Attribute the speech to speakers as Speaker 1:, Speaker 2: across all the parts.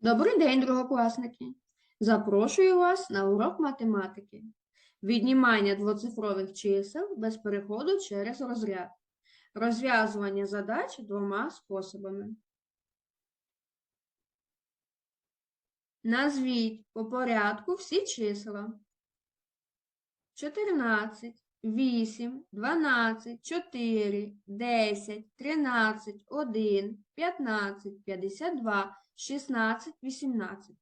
Speaker 1: Добрий день, другокласники! Запрошую вас на урок математики. Віднімання двоцифрових чисел без переходу через розряд. Розв'язування задач двома способами. Назвіть по порядку всі числа. 14, 8, 12, 4, 10, 13, 1, 15, 52, 16, 18.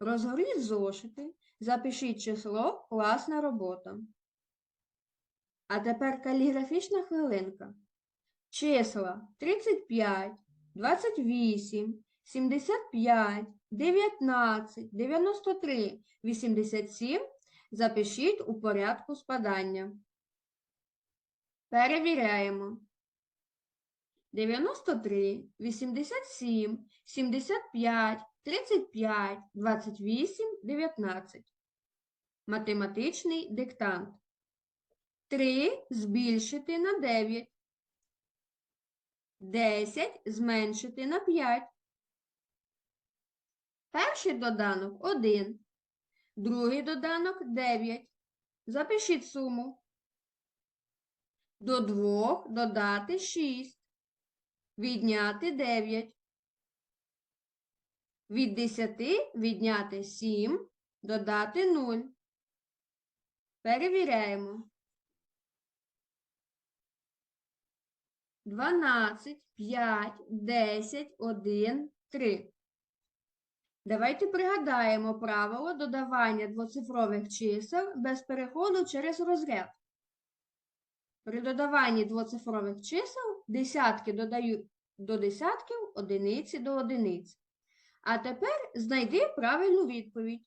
Speaker 1: Розгорніть зошити, запишіть число класна робота. А тепер каліграфічна хвилинка. Числа 35, 28, 75, 19, 93, 87 запишіть у порядку спадання. Перевіряємо. 93, 87, 75, 35, 28, 19. Математичний диктант. 3 збільшити на 9. 10 зменшити на 5. Перший доданок 1. Другий доданок 9. Запишіть суму. До 2 додати 6. Відняти 9. Від 10 відняти 7, додати 0. Перевіряємо. 12, 5, 10, 1, 3. Давайте пригадаємо правило додавання двоцифрових чисел без переходу через розряд. При додаванні двоцифрових чисел десятки додають до десятків, одиниці до одиниць. А тепер знайди правильну відповідь.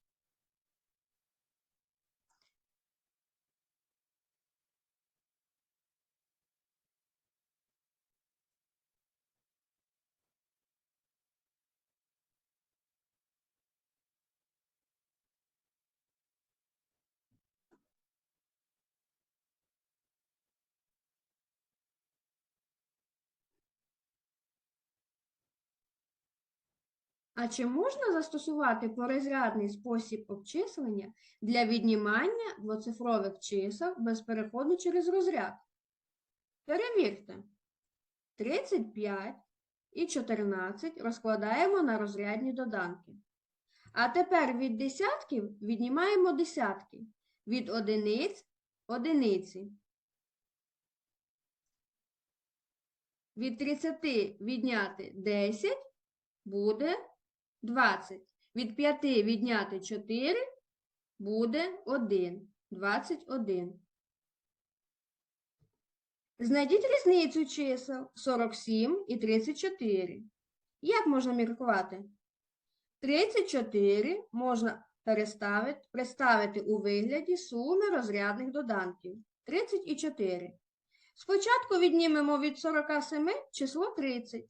Speaker 1: А чи можна застосувати порозрядний спосіб обчислення для віднімання двоцифрових чисел без переходу через розряд? Перевірте. 35 і 14 розкладаємо на розрядні доданки. А тепер від десятків віднімаємо десятки. Від одиниць одиниці. Від 30 відняти 10 буде 20. Від 5 відняти 4 буде 1. 21. Знайдіть різницю чисел 47 і 34. Як можна міркувати? 34 можна переставити, представити у вигляді суми розрядних доданків. 30 і 4. Спочатку віднімемо від 47 число 30.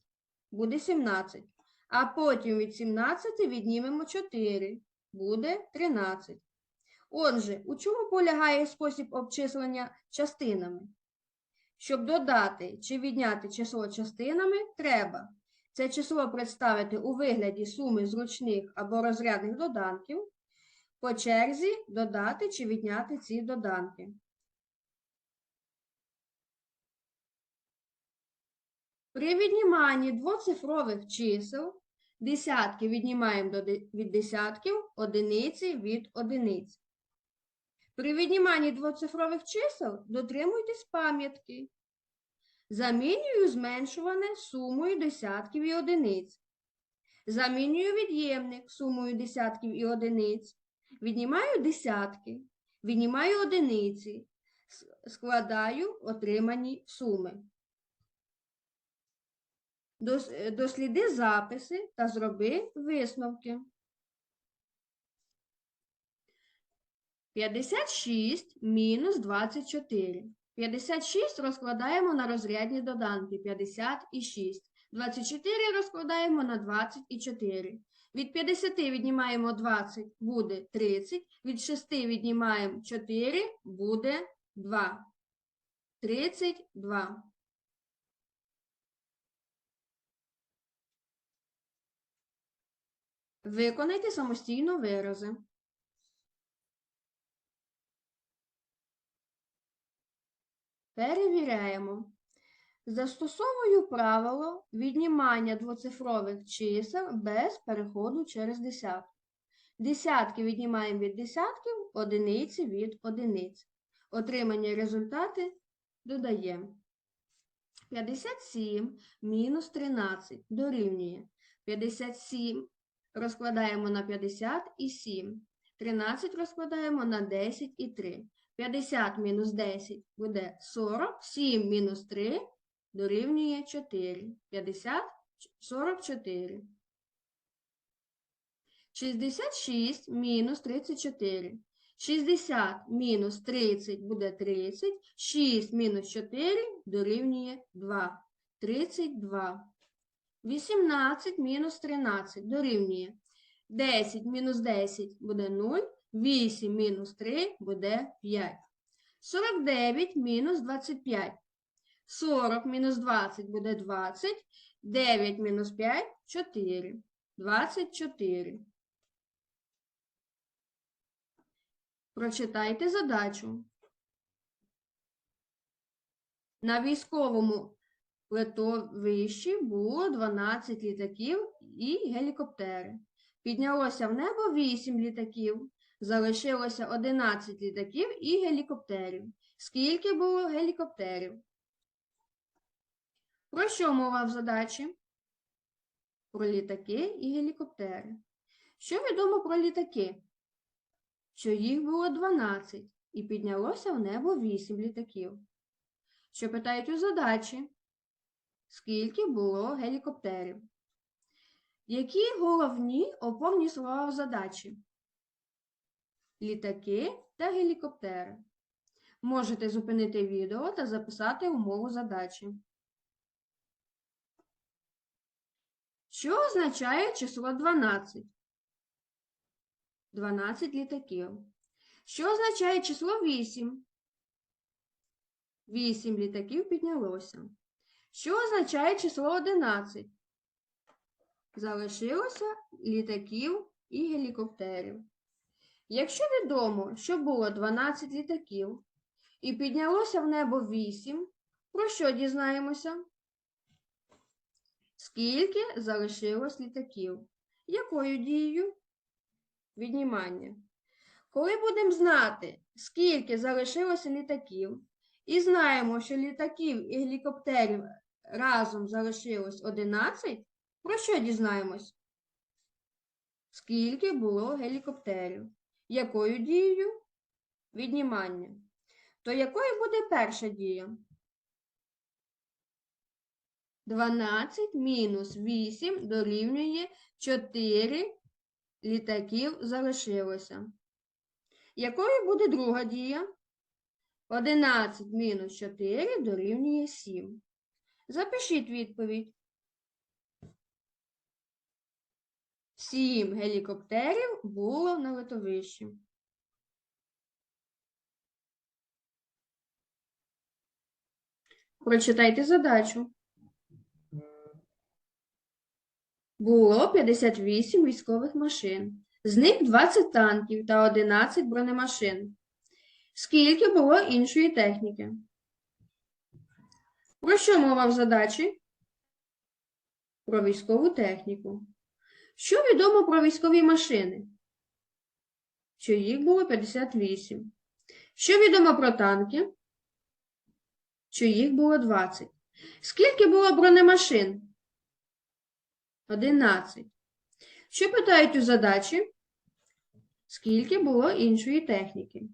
Speaker 1: Буде 17. А потім від 17 віднімемо 4. Буде 13. Отже, у чому полягає спосіб обчислення частинами? Щоб додати чи відняти число частинами, треба це число представити у вигляді суми зручних або розрядних доданків, по черзі додати чи відняти ці доданки. При відніманні двоцифрових чисел десятки віднімаємо від десятків, одиниці від одиниць. При відніманні двоцифрових чисел дотримуйтесь пам'ятки. Замінюю зменшуване сумою десятків і одиниць. Замінюю від'ємник сумою десятків і одиниць. Віднімаю десятки, віднімаю одиниці, складаю отримані суми. Е, Досліди записи та зроби висновки. 56 мінус 24. 56 розкладаємо на розрядні доданки 50 і 6. 24 розкладаємо на 20 і 4. Від 50 віднімаємо 20, буде 30. Від 6 віднімаємо 4, буде 2. 32. Виконайте самостійно вирази. Перевіряємо. Застосовую правило віднімання двоцифрових чисел без переходу через десятки. Десятки віднімаємо від десятків, одиниці від одиниць. Отримані результати додаємо. 57 мінус 13 дорівнює. 57 розкладаємо на 50 і 7. 13 розкладаємо на 10 і 3. 50 мінус 10 буде 40. 7 мінус 3 дорівнює 4. 50 – 44. 66 мінус 34. 60 мінус 30 буде 30. 6 мінус 4 дорівнює 2. 32. 18 мінус 13 дорівнює 10 мінус 10 буде 0. 8 мінус 3 буде 5. 49 мінус 25. 40 мінус 20 буде 20. 9 мінус 5 – 4. 24. Прочитайте задачу. На військовому литовищі було 12 літаків і гелікоптери. Піднялося в небо 8 літаків, залишилося 11 літаків і гелікоптерів. Скільки було гелікоптерів? Про що мова в задачі? Про літаки і гелікоптери. Що відомо про літаки? Що їх було 12 і піднялося в небо 8 літаків. Що питають у задачі? Скільки було гелікоптерів? Які головні опорні слова задачі? Літаки та гелікоптери. Можете зупинити відео та записати умову задачі. Що означає число 12? 12 літаків. Що означає число 8? 8 літаків піднялося. Що означає число 11? Залишилося літаків і гелікоптерів. Якщо відомо, що було 12 літаків і піднялося в небо 8, про що дізнаємося? Скільки залишилось літаків? Якою дією? Віднімання. Коли будемо знати, скільки залишилося літаків, і знаємо, що літаків і гелікоптерів разом залишилось 11, про що дізнаємось? Скільки було гелікоптерів? Якою дією? Віднімання. То якою буде перша дія? 12 мінус 8 дорівнює 4 літаків залишилося. Якою буде друга дія? 11 мінус 4 дорівнює 7. Запишіть відповідь. 7 гелікоптерів було на литовищі. Прочитайте задачу. Було 58 військових машин. З них 20 танків та 11 бронемашин. Скільки було іншої техніки? Про що мова в задачі? Про військову техніку. Що відомо про військові машини? Що їх було 58. Що відомо про танки? Що їх було 20. Скільки було бронемашин? 11. Що питають у задачі? Скільки було іншої техніки?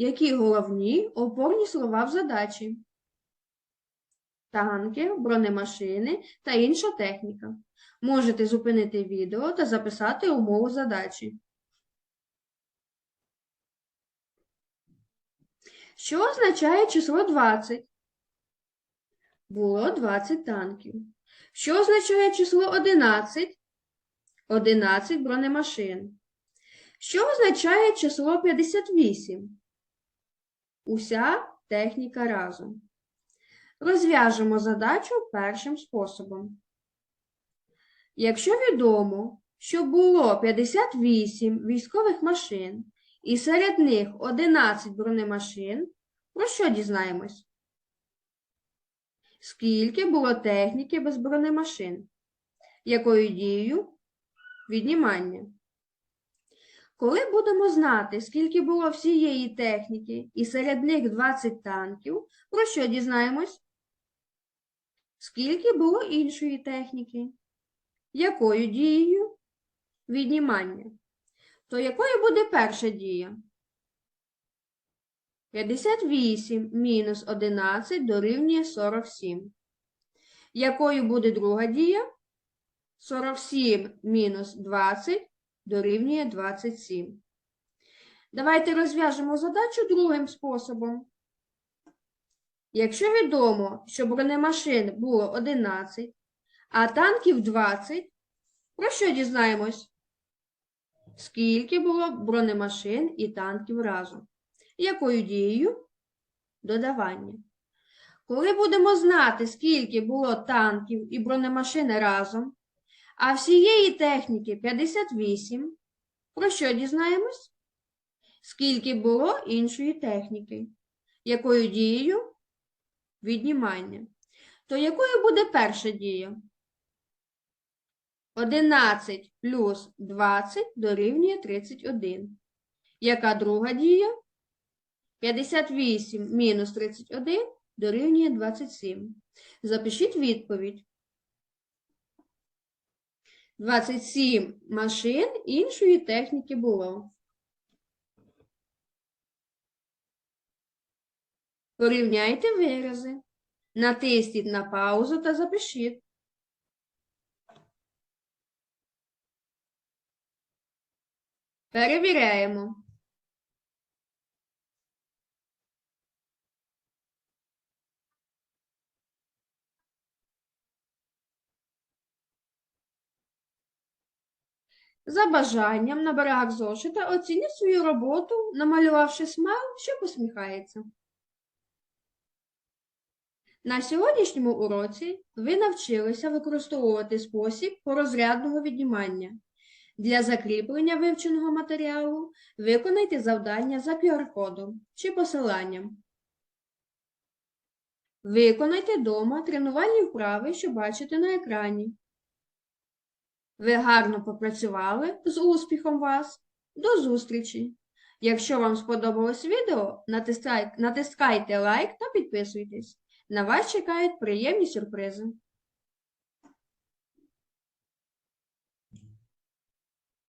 Speaker 1: Які головні опорні слова в задачі? Танки, бронемашини та інша техніка. Можете зупинити відео та записати умову задачі. Що означає число 20? Було 20 танків. Що означає число 11? 11 бронемашин. Що означає число 58? Уся техніка разом. Розв'яжемо задачу першим способом. Якщо відомо, що було 58 військових машин, і серед них 11 бронемашин, про що дізнаємось? Скільки було техніки без бронемашин? Якою дією? Віднімання. Коли будемо знати, скільки було всієї техніки, і серед них 20 танків, про що дізнаємось? Скільки було іншої техніки? Якою дією? Віднімання. То якою буде перша дія? 58 мінус 11 дорівнює 47. Якою буде друга дія? 47 мінус 20 дорівнює 27. Давайте розв'яжемо задачу другим способом. Якщо відомо, що бронемашин було 11, а танків 20, про що дізнаємось? Скільки було бронемашин і танків разом? Якою дією? Додавання. Коли будемо знати, скільки було танків і бронемашин разом, а всієї техніки 58, про що дізнаємось? Скільки було іншої техніки? Якою дією? Віднімання. То якою буде перша дія? 11 плюс 20 дорівнює 31. Яка друга дія? 58 мінус 31 дорівнює 27. Запишіть відповідь. 27 машин іншої техніки було. Порівняйте вирази. Натисніть на паузу та запишіть. Перевіряємо. За бажанням на берегах зошита оцініть свою роботу, намалювавши смайл, що посміхається. На сьогоднішньому уроці ви навчилися використовувати спосіб порозрядного віднімання. Для закріплення вивченого матеріалу виконайте завдання за QR-кодом чи посиланням. Виконайте дома тренувальні вправи, що бачите на екрані. Ви гарно попрацювали з успіхом вас. До зустрічі! Якщо вам сподобалось відео, натискайте, лайк та підписуйтесь. На вас чекають приємні сюрпризи.